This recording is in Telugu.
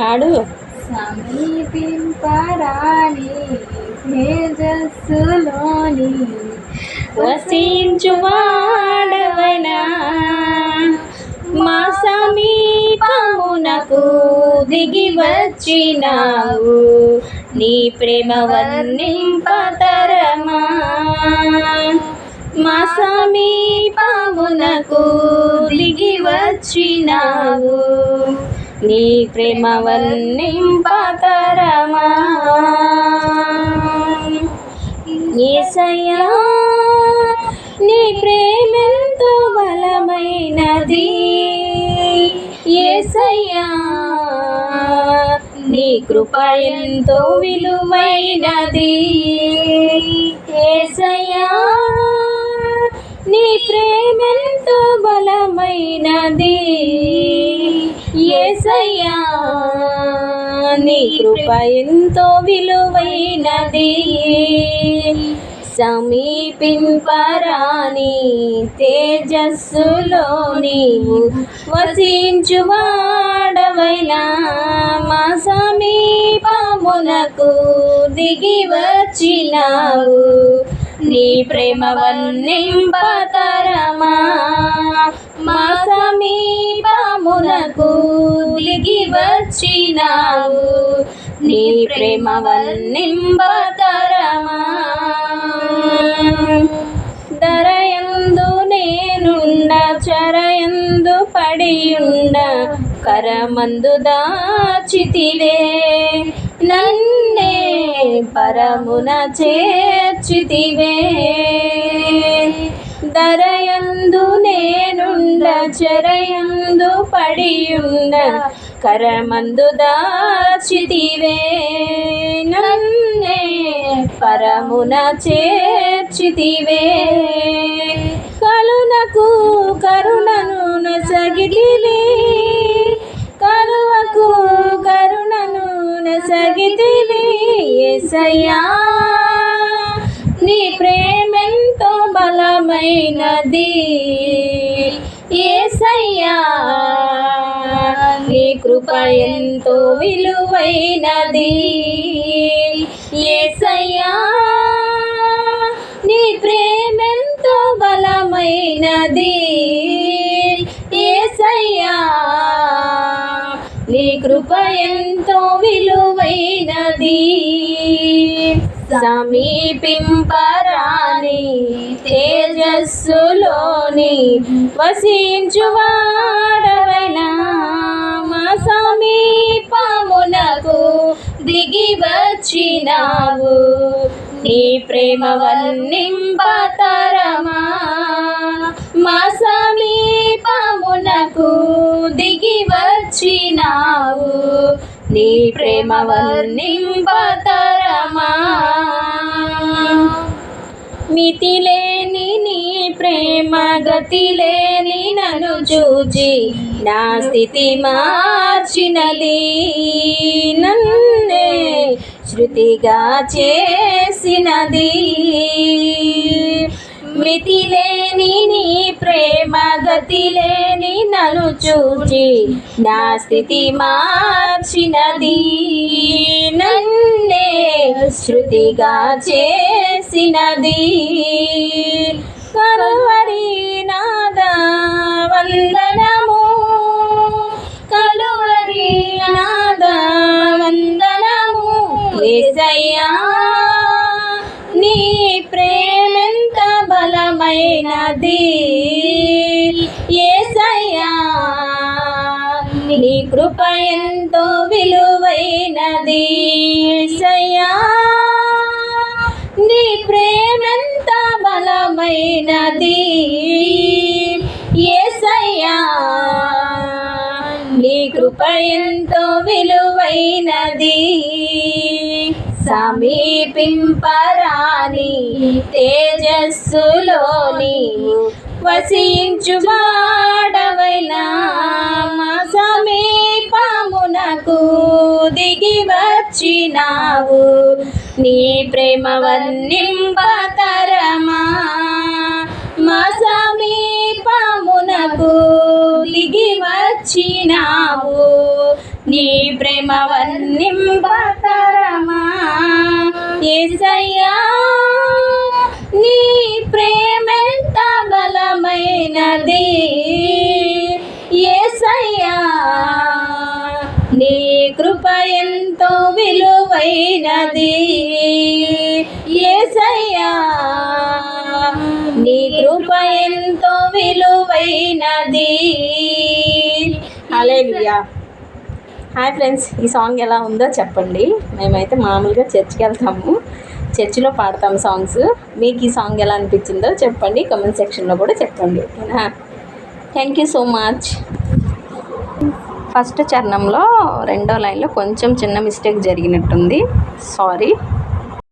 ఆడు. సమీపింపరాని తేజస్సులోని వసించు వాడవైనా మా సమీపమునకు దిగి వచ్చినావు. నీ ప్రేమ వర్ణింపతరమా? మా సమీపమునకు దిగి వచ్చినావు. నీ ప్రేమ వర్ణింపతరమా ఏసయ్యా నీ ప్రేమెంతో బలమైనది. ఏసయ్యా నీ కృప ఎంతో విలువైనది. ఏసయ్యా నీ ప్రేమెంతో బలమైనది. ఏసయ్యా నీ కృప ఎంతో విలువైనది. సమీపింపరాని తేజస్సులో నీవు వసించువాడవైనా మా సమీపమునకు దిగి వచ్చినావు. నీ ప్రేమ వన్నింపతరమా వచ్చినావు నీ ప్రేమ వన్నింపతరమా దరయందు నేనుండ చరయందు పడియుండ కరమందు దాచితివే. నన్నే పరమున చేర్చితివే. దరయందు నేనుండ చెరయందు పడియుండ కరమందు దాచితివే. నన్నే పరమున చేర్చితివే. కలునకు కరుణను నసగితివే కలువకు కరుణను నసగితివే ఎసయ్యా బలమైనది ఏసయ్యా నీ కృప ఎంతో విలువైనది. ఏసయ్యా నీ ప్రేమెంతో బలమైనది. ఏసయ్యా నీ కృప ఎంతో విలువైనది. సమీపింపరాని తేజస్సులోని వసించువాడవైనా? మా సమీపమునకు దిగి వచ్చినావు నీ ప్రేమ వన్నింపతరమా మా సమీపమునకు దిగి వచ్చినావు నీ ప్రేమ వర్ణింపతరమా? మితిలేని నీ ప్రేమ గతిలేని నను చూచి నా స్థితి మార్చినది నన్నే శృతిగా చేసినది. మితిలేని నీ ప్రేమ గతిలేని నను చూచి నా స్థితి మార్చినది. నన్నే శృతిగా చేసినది. కలువరి నాద వందనము. కలువరి నాద వందనము. ఏసయ్యా నీ ప్రేమెంత బలమైనది. కృప ఎంతో విలువైనది. సయా నీ ప్రేమెంత బలమైనది. ఏసయ్యా నీ కృప ఎంతో విలువైనది. సమీపింపరాని తేజస్సులోని వసించువాడవైనా మా సమీపమునకు దిగి వచ్చినావు నీ ప్రేమ వర్ణింపతరమా? మా సమీపమునకు దిగి వచ్చినావు నీ ప్రేమ వర్ణింపతరమా? ఏసయ్యా ఉన్నది. ఏసయ్యా నీ కృప ఎంతో విలువైనది. ఏసయ్యా నీ కృప ఎంతో విలువైనది. హల్లెలూయా. హాయ్ ఫ్రెండ్స్ ఈ సాంగ్ ఎలా ఉందో చెప్పండి. మేమైతే మామూలుగా చర్చికి వెళ్తాము. చర్చిలో పాడతాం సాంగ్స్ మీకు ఈ సాంగ్ ఎలా అనిపించిందో చెప్పండి. కమెంట్ సెక్షన్లో కూడా చెప్పండి. ఓకేనా? Thank you so much first చరణంలో రెండో లైన్లో కొంచెం చిన్న మిస్టేక్ జరిగినట్టుంది. సారీ